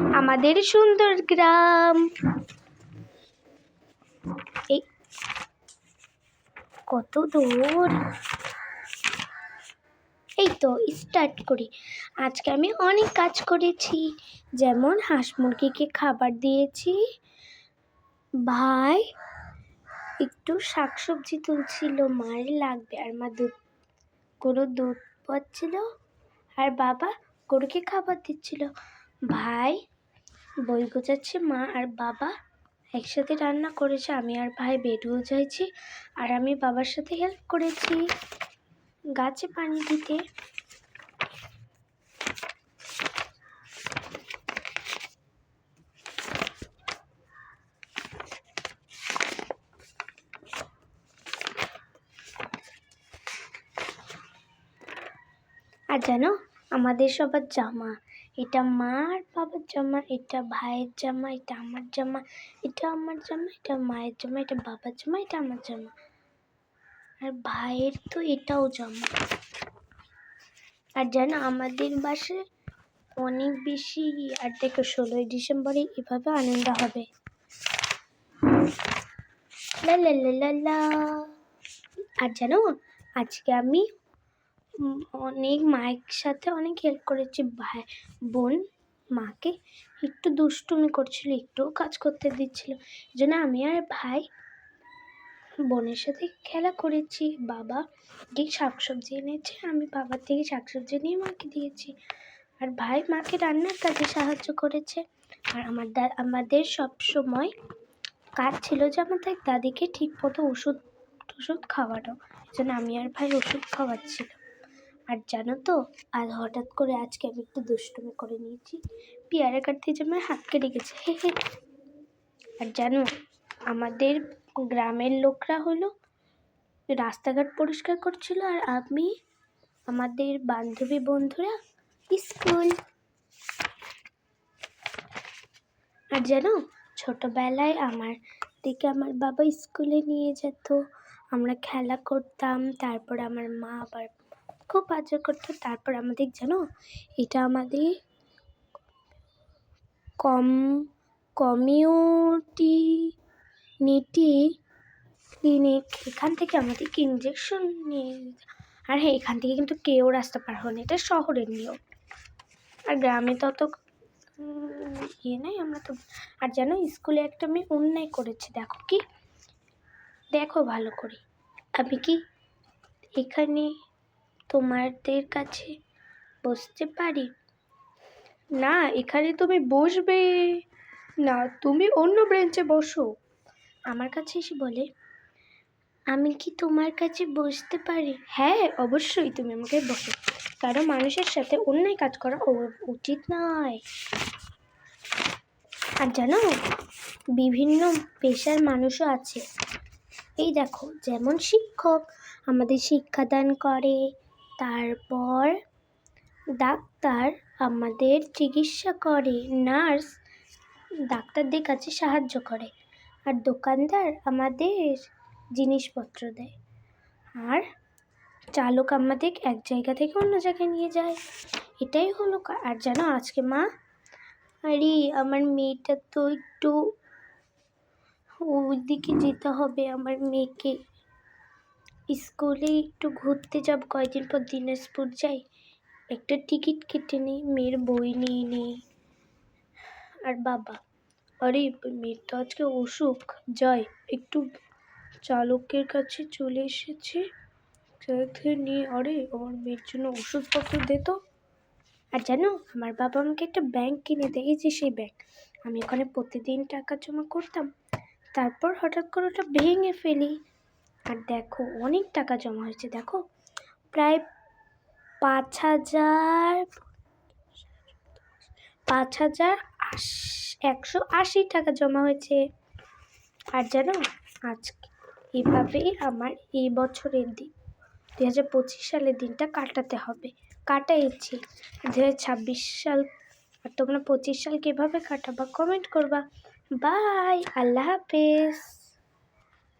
আমাদের সুন্দর গ্রাম। এই, কত দূর। এই তো স্টার্ট করি। আজকে আমি অনেক কাজ করেছি। যেমন হাঁস মুরগিকে খাবার দিয়েছি। ভাই, একটু শাকসবজি তুলছিল মায়ের লাগবে। আর মা দুধ, গরুর দুধ পাচ্ছিল। আর বাবা গরুকে খাবার দিচ্ছিল। ভাই, বই গোছাচ্ছে মা আর বাবা। একসাথে রান্না করেছে, আমি আর ভাই বেডও যাইছি আর আমি বাবার সাথে হেল্প করেছি। গাছে পানি দিতে। আর জানো, আমাদের সবার জামা। এটা মা আর বাবার জামা, এটা ভাইয়ের জামা, এটা আমার জামা, এটা আমার জামা, এটা মায়ের জামা, এটা বাবার জামা, এটা আমার জামা। আর ভাইয়ের তো এটাও জামা। আর জানো, আমাদের বাসায় অনেক বেশি আর দেখো ষোলোই ডিসেম্বরে এভাবে আনন্দ হবে। লা লা লা। আর জানো, আজকে আমি অনেক মায়ের সাথে অনেক হেল্প করেছি ভাই, বোন, মাকে। একটু দুষ্টুমি করছিল, একটুও কাজ করতে দিচ্ছিল। জন্য আমি আর ভাই বোনের সাথে খেলা করেছি। বাবা ঠিক শাকসবজি এনেছে, আমি বাবার থেকে শাকসবজি নিয়ে মাকে দিয়েছি। আর ভাই মাকে রান্নার কাজে সাহায্য করেছে। আর আমার দা, আমাদের সব সময় কাজ ছিল যে আমাদের দাদিকে ঠিক মতো ওষুধ টষুধ খাওয়ানো। এই জন্য আমি আর ভাই ওষুধ খাওয়াচ্ছিলাম। আর জানো তো আর হঠাৎ করে আজকে আমি একটু দুষ্টুমি করে নিয়েছি। পেয়ারা কাটতে যে আমার হাত কেটে গেছে হে হে। আর জানো, আমাদের গ্রামের লোকরা হলো রাস্তাঘাট পরিষ্কার করছিল আর আমি, আমাদের বান্ধবী বন্ধুরা স্কুল। আর জানো, ছোটোবেলায় আমার দিকে আমার বাবা স্কুলে নিয়ে যেত। আমরা খেলা করতাম, তারপর আমার মা আবার খুব বাজার করতো তারপর আমাদের জানো? এটা আমাদের কম, কমিউনিটি নিটি ক্লিনিক। এখান থেকে আমাদেরকে ইঞ্জেকশন নিয়ে আর হ্যাঁ এখান থেকে কিন্তু কেউ রাস্তা পার হয় না এটা শহরের নিয়ম। আর গ্রামে তো অত ইয়ে নাই আমরা তো। আর জানো, স্কুলে একটা মেয়ে অন্যায় করেছি, দেখো কি? দেখো ভালো করে। আমি কি এখানে তোমাদের কাছে বসতে পারি? না, এখানে তুমি বসবে। না, তুমি অন্য ব্রেঞ্চে বসো। আমার কাছে এসে বলে, আমি কি তোমার কাছে বসতে পারি? হ্যাঁ অবশ্যই তুমি আমাকে বসো। কারণ মানুষের সাথে অন্যায় কাজ করা উচিত নয়। আর জানো, বিভিন্ন পেশার মানুষও আছে। এই দেখো, যেমন শিক্ষক, আমাদের শিক্ষাদান করে তারপর ডাক্তার আমাদের চিকিৎসা করে, নার্স ডাক্তারদের কাছে সাহায্য করে আর দোকানদার আমাদের জিনিসপত্র দেয়। আর চালক আমাদের এক জায়গা থেকে অন্য জায়গায় নিয়ে যায়। এটাই হলো আর জানো আজকে মা, আরে আমার মেয়েটা তো একটু ওইদিকে যেতে হবে, আমার মেয়েকে স্কুলে একটু ঘুরতে যাব, কয়দিন পর দিনাজপুর যাই। একটা টিকিট কেটে নিই, মেয়ের বই নিয়ে নিই। আর বাবা, আরে মেয়ের তো আজকে অসুখ, যাই, একটু চালকের কাছে চলে এসেছে। যাতে নিয়ে, আরে আমার মেয়ের জন্য ওষুধপত্র দে তো। আর জানো, আমার বাবা আমাকে একটা ব্যাংক কিনে যে সেই ব্যাংক আমি ওখানে প্রতিদিন টাকা জমা করতাম, তারপর হঠাৎ করে ওটা ভেঙে ফেলি। আর দেখো, অনেক টাকা জমা হয়েছে, দেখো। প্রায় পাঁচ হাজার পাঁচ হাজার একশো আশি টাকা জমা হয়েছে। আর জানো, আজকে এভাবেই আমার এই বছরের দিন দু হাজার পঁচিশ সালের দিনটা কাটাতে হবে। কাটাইছি। দু হাজার ছাব্বিশ সাল, আর তোমরা পঁচিশ সাল কীভাবে কাটাবা কমেন্ট করবা। বাই আল্লাহ হাফেজ।